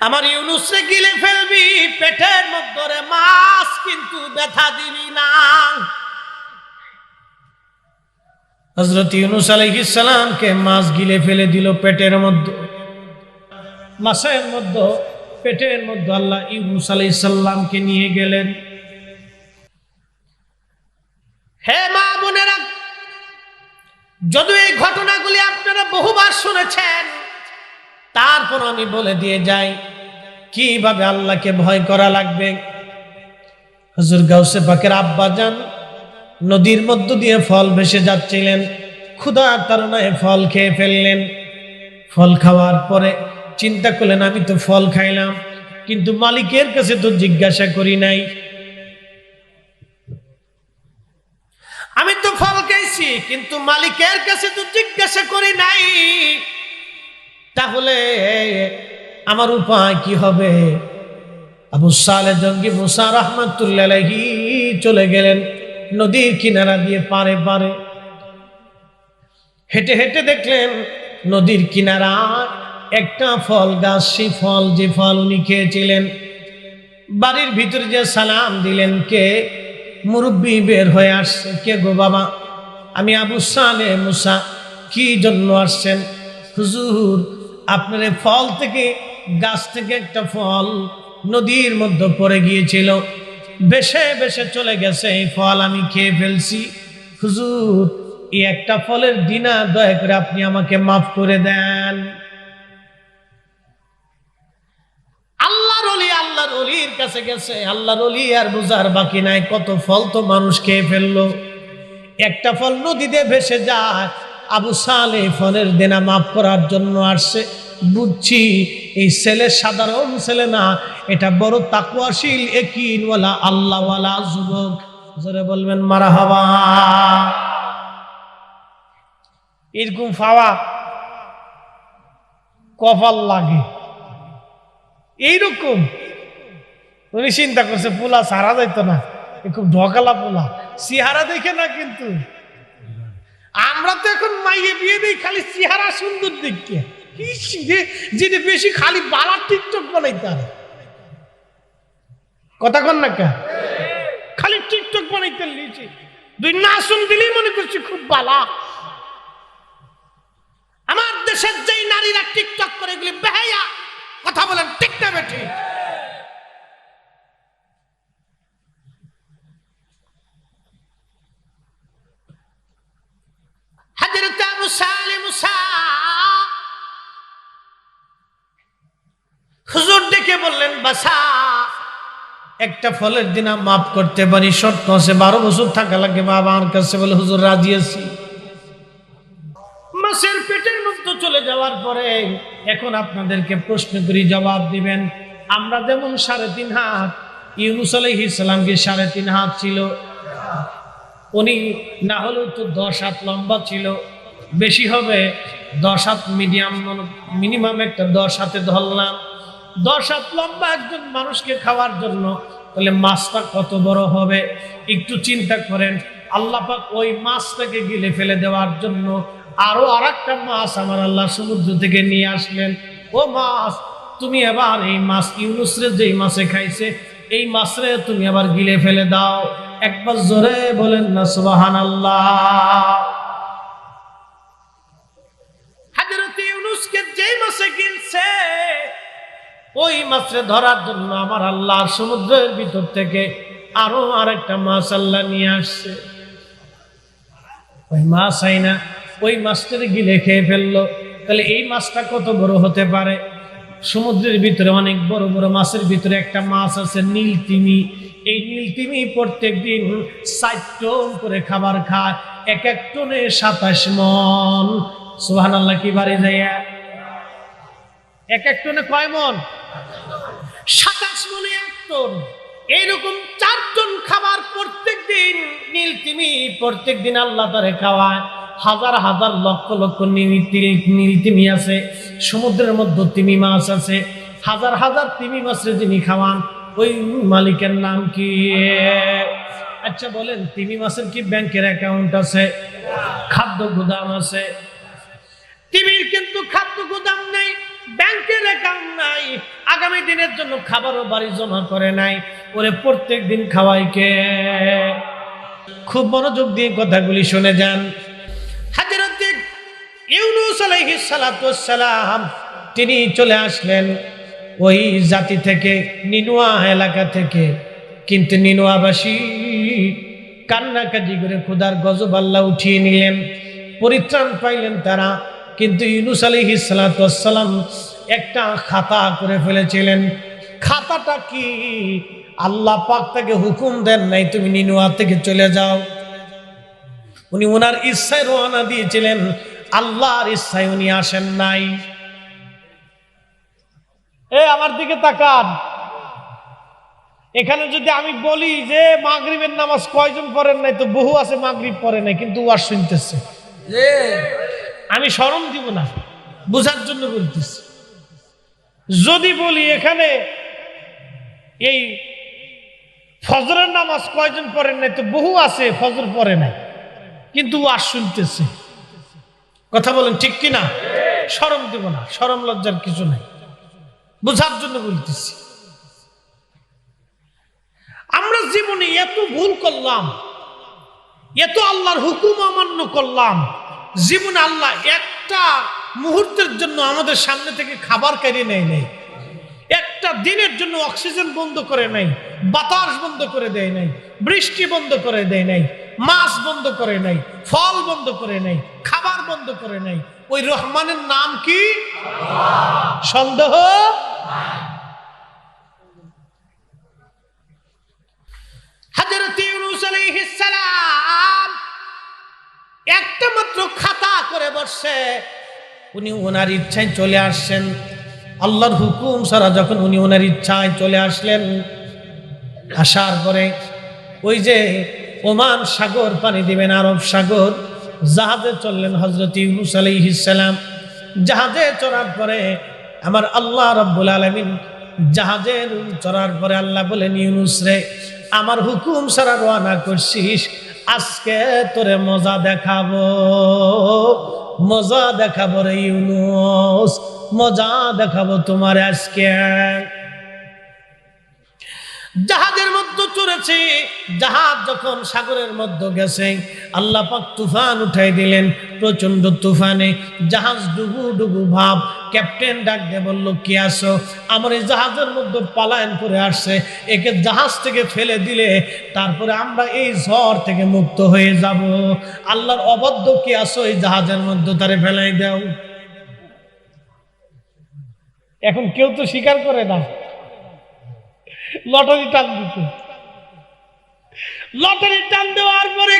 আমার ইউনুসরে গিলে ফেলবি, পেটের মধ্যে মাছ কিন্তু ব্যথা দিবি না। হজরত ইউনুস আলাইহিসসালামকে মাছ গিলে ফেলে দিল পেটের মধ্যে। মাছের মধ্যে, পেটের মধ্যে আল্লাহ ইউনুস আলাইহিসসালামকে নিয়ে গেলেন। হে মা বোনেরা যদি এই ঘটনাগুলি আপনারা বহুবার শুনেছেন তারপর আমি বলে দিয়ে যাই কীভাবে আল্লাহকে ভয় করা লাগবে? হজুর গাউসে পাকের আব্বা যান, নদীর মধ্য দিয়ে ফল ভেসে যাচ্ছিলেন, ক্ষুধার তারণায় ফল খেয়ে ফেললেন। ফল খাওয়ার পরে চিন্তা করলেন, আমি তো ফল খাইলাম, কিন্তু মালিকের কাছে তো জিজ্ঞাসা করি নাই। আমি তো ফল খাইছি, কিন্তু মালিকের কাছে তো জিজ্ঞাসা করি নাই। তাহলে আমার উপায় কি হবে? আবু সালে জঙ্গি মুসা রহমতুল্লাহি চলে গেলেন নদীর কিনারা দিয়ে পারে পারে। হেঁটে হেঁটে দেখলেন নদীর কিনারা একটা ফল গাছ সেই ফল যে ফল উনি খেয়েছিলেন। বাড়ির ভিতরে যে সালাম দিলেন, কে? মুরব্বী বের হয়ে আসছে, কে গো বাবা? আমি আবু সালে মুসা, কি জন্য আসছেন? হুজুর, আপনার ফল থেকে গাছ থেকে একটা ফল নদীর মধ্যে পড়ে গিয়েছিল। বেশে বেশে চলে গেছে, এই ফল আমি খেয়ে ফেলছি। হুজুর, এই একটা ফলের দিনা দয়া করে আপনি আমাকে মাফ করে দেন। আল্লাহর অলি, আল্লাহর অলির কাছে গেছে। আল্লাহর অলি আর বুঝার বাকি নাই, কত ফল তো মানুষ খেয়ে ফেলল। একটা ফল নদীতে ভেসে যায়, আবু সালে ফলের দেনা মাফ করার জন্য আসছে। বুঝছি, এই ছেলে সাধারণ ছেলে না, এটা বড় তাকুয়াশীল একিনওয়ালা আল্লাহওয়ালা যুবক। জোরে বলবেন মারা হবা এরকম পাওয়া কপাল লাগে। এইরকম। উনি চিন্তা করছে, পোলা সারা যাইতো না খুব ঢকালা পোলা। চেহারা দেখে না কিন্তু। আমরা তো এখন মাইয়ে বিয়ে দিই, খালি চেহারা সুন্দর দেখকে বেশি খালি টিকটক কথা কন না খালি টিকটক লিয়েছি দুই নাচন দিলেই মনে করছি খুব বালা। আমার দেশের যেই নারীরা টিকটক করে এগুলি বেহাইয়া কথা বলেন ঠিক না বেঠি? আবু সালে একটা ফলের দিনা মাফ করতে পারি, শর্ত আছে, বারো বছর থাকা লাগে, বাবা আমার কাছে বলে, হুজুর, রাজি আছি। মাসের পেটের মধ্যে চলে যাওয়ার পরে এখন আপনাদেরকে প্রশ্ন করি, জবাব দিবেন, আমরা যেমন সাড়ে তিন হাত, ইউনুস আলাইহিস ইসলামকে সাড়ে তিন হাত ছিল। উনি না হলেও তো দশ হাত লম্বা ছিল। বেশি হবে, দশ হাত মিডিয়াম, মিনিমাম একটা দশ হাতে ধরলাম। দশ হাত লম্বা একজন মানুষকে খাওয়ার জন্য, তাহলে মাছটা কত বড় হবে? একটু চিন্তা করেন আল্লাপাক ওই মাছটাকে গিলে ফেলে দেওয়ার জন্য আরও আর একটা মাছ আমার আল্লাহ সমুদ্র থেকে নিয়ে আসলেন। ও মাছ, তুমি এবার এই মাছ, ইউনুসরে যেই মাছে খাইছে, এই মাছরে তুমি আবার গিলে ফেলে দাও। একবার জোরে বলেন না সুবাহান আল্লাহ ওই মাছরে ধরার জন্য আমার আল্লাহ সমুদ্রের ভিতর থেকে আরও আরেকটা মাছ আল্লাহ নিয়ে আসছে। ওই মাছ আইনা ওই মাছটারে গিলে খেয়ে ফেলল, তাহলে এই মাছটা কত বড় হতে পারে? সমুদ্রের ভিতরে অনেক বড় বড় মাছের ভিতরে একটা মাছ আছে নীল তিমি। এই নীল তিমি প্রত্যেক দিন ষাট টন করে খাবার খায়, এক এক টনে সাতাশ মন। সুহান আল্লাহ কি বাড়ি যাইয়া এক এক টনে কয় মন? সাতাশ মনে এক টন। এইরকম চারজন খাবার প্রত্যেক দিন নীল তিমি প্রত্যেক দিন আল্লাহ তারে খাওয়ায়। হাজার হাজার লক্ষ লক্ষ নীল নীল তিমি আছে, সমুদ্রের মধ্যে তিমি মাছ আছে। হাজার হাজার তিমি মাছের যিনি খাওয়ান, ওই মালিকের নাম কি? আচ্ছা বলেন, তিমি মাছের কি ব্যাংকের অ্যাকাউন্ট আছে? খাদ্য গুদাম আছে? তিমির কিন্তু খাদ্য গুদাম নেই। ব্যাংকের অ্যাকাউন্ট নাই, আগামী দিনের জন্য খাবারও বাড়ি জমা করে নাই। ওরে প্রত্যেক দিন খাওয়াই কে? খুব মনোযোগ দিয়ে কথাগুলি শুনে যান। ইউনুস তিনি চলে আসলেন ওই জাতি থেকে, নিনুয়া এলাকা থেকে। কিন্তু নিনুয়াবাসী কান্নাকাটি করে খুদার গজব আল্লাহ উঠিয়ে নিলেন, পরিত্রাণ পাইলেন তারা। কিন্তু ইউনুস সালাম একটা খাতা করে ফেলেছিলেন। খাতাটা কি? আল্লাহ পাক তাকে হুকুম দেন নাই তুমি নিনুয়া থেকে চলে যাও। উনি ওনার ইচ্ছায় রওনা দিয়েছিলেন। আল্লাহর ইচ্ছায় উনি আসেন নাই। এ আমার দিকে তাকান। এখানে যদি আমি বলি যে মাগরিবের নামাজ কয়জন পড়েন নাই তো বহু আছে মাগরিব পড়ে নাই কিন্তু ওয়াজ শুনতেছে। আমি স্মরণ দিব না বোঝার জন্য বলতেছি। যদি বলি এখানে এই ফজরের নামাজ কয়জন পড়েন নাই? তো বহু আছে, ফজর পড়ে নাই, কিন্তু আর শুনতেছে। কথা বলেন ঠিক কি না সরম দেব না সরম লজ্জার কিছু নাই। বোঝার জন্য বলতেছি। আমরা জীবনে এত ভুল করলাম, এত আল্লাহর হুকুম অমান্য করলাম, জীবনে আল্লাহ একটা মুহূর্তের জন্য আমাদের সামনে থেকে খাবার কেড়ে নেয় নেই। একটা দিনের জন্য অক্সিজেন বন্ধ করে নাই বাতাস বন্ধ করে দেয় নাই, বৃষ্টি বন্ধ করে দেয় নাই, মাছ বন্ধ করে নাই ফল বন্ধ করে নাই খাবার বন্ধ করে নাই ওই রহমানের নাম কি? সন্দেহ? একটা মাত্র খাতা করে বসছে উনি ওনার ইচ্ছায় চলে আসছেন। আল্লাহর হুকুম সারা যখন উনি ওনার ইচ্ছায় চলে আসলেন, আসার পরে ওই যে ওমান সাগর, পানি দিবেন আরব সাগর, জাহাজে চললেন হজরত ইউনুস আলাইহিসসালাম জাহাজে চড়ার পরে আমার আল্লাহ রব্বুল আলমিন জাহাজের চড়ার পরে আল্লাহ বলেন, ইউনুস রে, আমার হুকুম সারা রওনা করছিস, আজকে তোরে মজা দেখাবো। মজা দেখাবো রে ইউনুস মজা দেখাবো তোমার আজকে। জাহাজের চড়েছে জাহাজ যখন সাগরের মধ্যে গেছে, আল্লাহ পাক তুফান উঠাই দিলেন প্রচণ্ড তুফানে, জাহাজ ডুবু ডুবু ভাব, ক্যাপ্টেন ডাক দিয়ে বলল, কি আসো আমার এই জাহাজের মধ্যে পালায়ন করে আসছে, একে জাহাজ থেকে ফেলে দিলে, তারপরে আমরা এই ঝড় থেকে মুক্ত হয়ে যাব। আল্লাহর অবদ্ধ কি আসো এই জাহাজের মধ্যে, তারে ফেলাই দাও। এখন কেউ তো স্বীকার করে না। লটারি টান দিতে। লটারি টান দেওয়ার পরে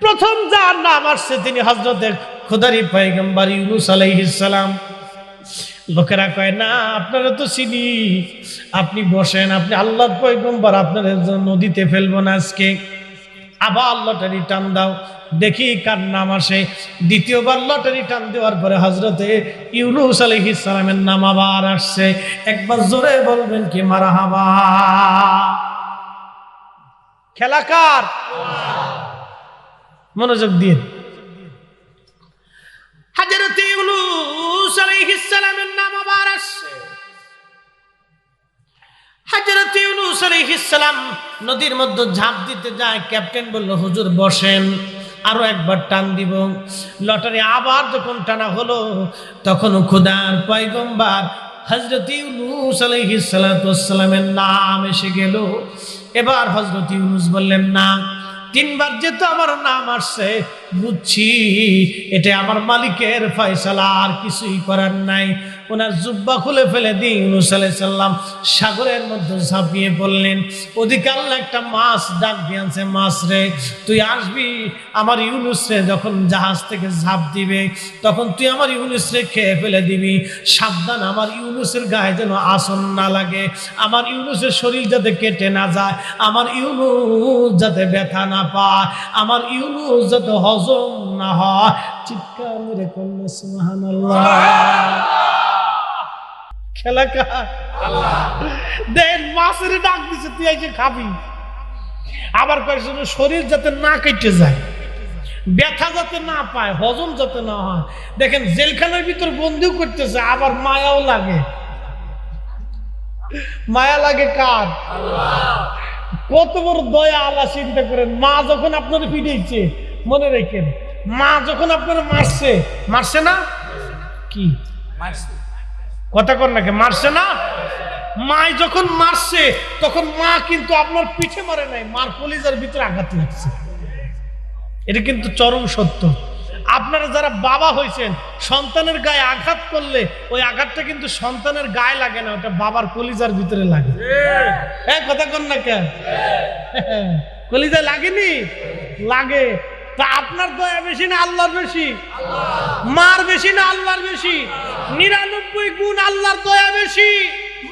প্রথম যার নাম আসছে তিনি হজরতের খোদারি পাইগম্বার ইউনুস আলাইহিসালাম লোকেরা কয়, না, আপনারা তো চিনি। আপনি বসেন, আপনি আল্লাহ পয়গম্বর আপনার নদীতে ফেলব না আজকে। আবার লটারি টান দাও। দেখি কার নাম আসে। দ্বিতীয়বার লটারি টান দেওয়ার পরে হজরতে ইউনুস আলহি নাম আবার আসছে। একবার জোরে বলবেন কি মারা হাবা খেলাকার মনোযোগ দিয়ে। হাজরতে ইউনুস আলহি সালামের নাম আবার আসছে। হাজরত ইউনুস আলাইহিস সালাম নদীর মধ্যে ঝাঁপ দিতে যায়। ক্যাপ্টেন বলল হুজুর বসেন আরও একবার টান দিব। লটারি আবার যখন টানা হলো তখন খুদার পয়গম্বার হজরত ইউনুস আলাইহিস সালামের নাম এসে গেল। এবার হজরত ইউনুস বললেন, না, তিনবার যেহেতু আমার নাম আসছে, বুঝছি, এটা আমার মালিকের ফয়সালা, আর কিছুই করার নাই। ওনার জুব্বা খুলে ফেলে দিয়ে ইউনুস সাল্লাম সাগরের মধ্যে ঝাঁপিয়ে পড়লেন। আল্লাহ একটা মাছ, ডাক দিয়েছে মাছ রে, তুই আসবি আমার ইউনুস রে যখন জাহাজ থেকে ঝাঁপ দিবে, তখন তুই আমার ইউনুস রে খেয়ে ফেলে দিবি। সাবধান, আমার ইউনুসের গায়ে যেন আসন না লাগে। আমার ইউনুসের শরীর যাতে কেটে না যায়, আমার ইউনুস যাতে ব্যথা না পায়, আমার ইউনুস যাতে হজম না হয়। চিৎকার মেরে করলে সুবহানাল্লাহ। খেলা কার? দেন মাছের ডাক দিছে, তুই খাবি। আবার কয়েকজন শরীর যাতে না কেটে যায়, ব্যথা যাতে না পায়, হজম যাতে না হয়। দেখেন, জেলখানার ভিতর বন্দিও করতেছে, আবার মায়াও লাগে। মায়া লাগে কার? কত বড় দয়া, আল্লাহ চিন্তা করেন, মা যখন আপনার ফিরেছে মনে রেখেন, মা যখন আপনার মারছে মারছে না? কি? কথা কর নাকি, মারছে না? মায় যখন মারছে, তখন মা কিন্তু আপনার পিঠে মারে নাই, মার কলিজার ভিতরে আঘাত লাগছে। এটা কিন্তু চরম সত্য। আপনারা যারা বাবা হয়েছেন, সন্তানের গায়ে আঘাত করলে ওই আঘাতটা কিন্তু সন্তানের গায়ে লাগে না, ওটা বাবার কলিজার ভিতরে লাগে। হ্যাঁ কথা কর না কেন? কলিজা লাগেনি? লাগে। আপনার দয়া বেশি না আল্লাহর বেশি? মার বেশি না আল্লাহর বেশি? নিরানব্বই গুণ আল্লাহর দয়া বেশি।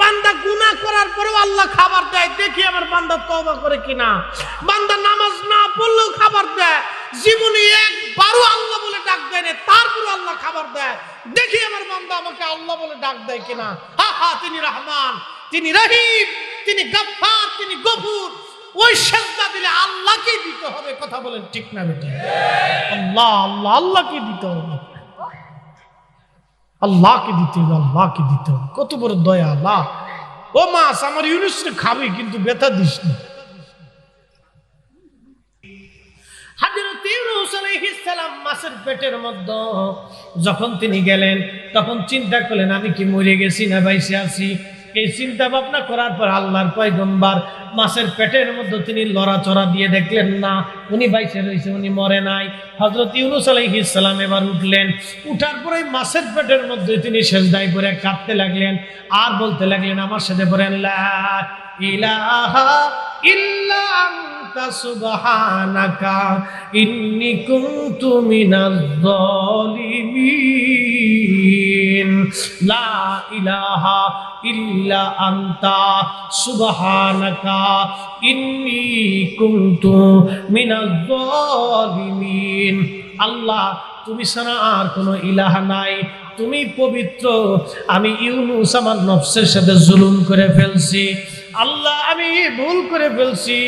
বান্দা গুনাহ করার পরেও আল্লাহ খাবার দেয়। দেখি আমার বান্দা তওবা করে কিনা। বান্দা নামাজ না পড়লেও খাবার দেয়। জীবনে একবারও আল্লাহ বলে ডাক দেয় না তারপরে আল্লাহ খাবার দেয়। দেখি আমার বান্দা আমাকে আল্লাহ বলে ডাক দেয় কিনা। হা হা, তিনি রহমান, তিনি রহিম, তিনি গফফার, তিনি গফুর। ওই সেজদা দিলে আল্লাহকে দিতে হবে কথা বলেন, ঠিক না বেটি? আল্লাহ আল্লাহ, আল্লাহকে দিতে হবে। আল্লাহকে দিতে হবে, আল্লাহকে দিতে হবে। কত বড় দয়া, আল্লাহ। ও আমার কিন্তু ব্যথা দিস না। মাছের পেটের মধ্যে যখন তিনি গেলেন, তখন চিন্তা করলেন, আমি কি মরে গেছি না বাইসে আছি? এই চিন্তা ভাবনা করার পর আল্লাহর পয়গম্বার মাছের পেটের মধ্যে তিনি লড়াচড়া দিয়ে দেখলেন, না, উনি বাইসে রয়েছে, উনি মরে নাই। হজরত ইউনুস আলাইহিস ইসলাম এবার উঠলেন। উঠার পরে মাছের পেটের মধ্যে তিনি সেজদায় করে কাঁদতে লাগলেন আর বলতে লাগলেন, আমার সাথে বলেন ইলাহা ইল্লা ইন্নী লা ইলাহা ইল্লা ইন্নী আল্লাহ, তুমি ছাড়া আর কোনো ইলাহা নাই। তুমি পবিত্র। আমি ইউনুস আমার নফসের সাথে জুলুম করে ফেলছি। আল্লাহ, আমি ভুল করে ফেলছি।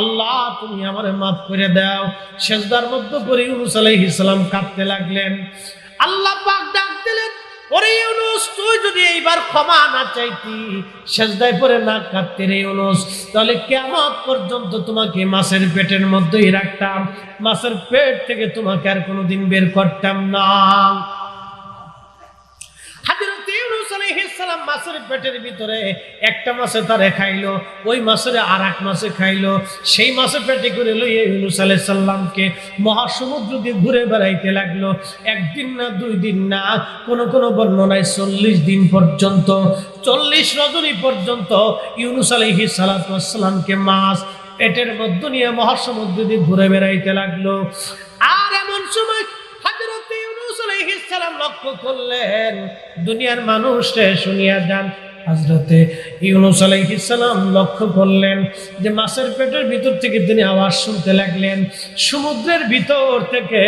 আল্লাহ, তুমি আমার মাফ করে দাও। শেষদার মধ্যে করে ইউনুস আলাইহিস সালাম কাঁদতে লাগলেন। আল্লাহ পাক ডাক দিলেন, ওরে ইউনুস, তুই যদি এইবার ক্ষমা না চাইতি সেজদায় পরে না কাঁদতে রে ইউনুস। তাহলে কেমন পর্যন্ত তোমাকে মাছের পেটের মধ্যেই রাখতাম। মাছের পেট থেকে তোমাকে আর কোনোদিন বের করতাম না হাজরত ইউনুস আলাইহিস সালাম মাছের পেটের ভিতরে একটা মাছে তারে খাইলো, ওই মাছের আর এক মাছে খাইলো, সেই মাছের পেটে করে লইয়ে ইউনুস আলাইহিস সালামকে মহাসমুদ্র দিয়ে ঘুরে বেড়াইতে লাগল। একদিন না, দুই দিন না, কোন কোন বর্ণনায় চল্লিশ দিন পর্যন্ত, চল্লিশ রজনী পর্যন্ত ইউনুস আলাইহিস সালামকে মাছ পেটের মধ্য নিয়ে মহাসমুদ্র দিয়ে ঘুরে বেড়াইতে লাগল। আর এমন সময় ইউনুস আলাইহিস সালাম লক্ষ্য করলেন, দুনিয়ার মানুষে শুনিয়া যান হজরতে ইউনুস আলাইহিস সালাম লক্ষ্য করলেন যে মাছের পেটের ভিতর থেকে তিনি আওয়াজ শুনতে লাগলেন। সমুদ্রের ভিতর থেকে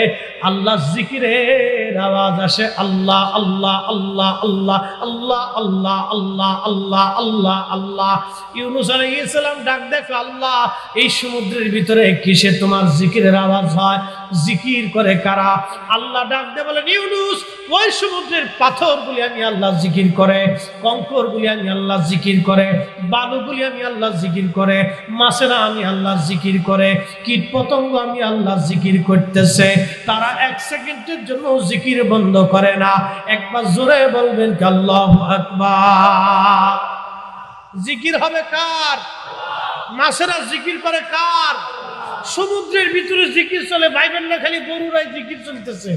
আল্লাহ জিকিরের আওয়াজ আসে, আল্লাহ আল্লাহ আল্লাহ আল্লাহ আল্লাহ আল্লাহ আল্লাহ আল্লাহ আল্লাহ আল্লাহ। ইউনুস আলাইহিস সালাম ডাক দেখো আল্লাহ, এই সমুদ্রের ভিতরে কিসে তোমার জিকিরের আওয়াজ হয়? জিকির করে কারা? আল্লাহ ডাক দে বলেন, ইউনুস, ওই সমুদ্রের পাথরগুলি আমি আল্লাহ জিকির করে, কঙ্করগুলি আমি আল্লাহ জিকির করে, বালুগুলি আমি আল্লাহ জিকির করে, মাছেরা আমি আল্লাহ জিকির করে কীট পতঙ্গ আমি আল্লাহ জিকির করতেছে। তারা এক সেকেন্ডের জন্য জিকির বন্ধ করে না। একবার জোরে বলবেন আল্লাহ জিকির হবে কার? মাছেরা জিকির করে কার? সমুদ্রের ভিতরে জিকির চলে ভাইবেন না খালি গরুরাই জিকির চলতেছে।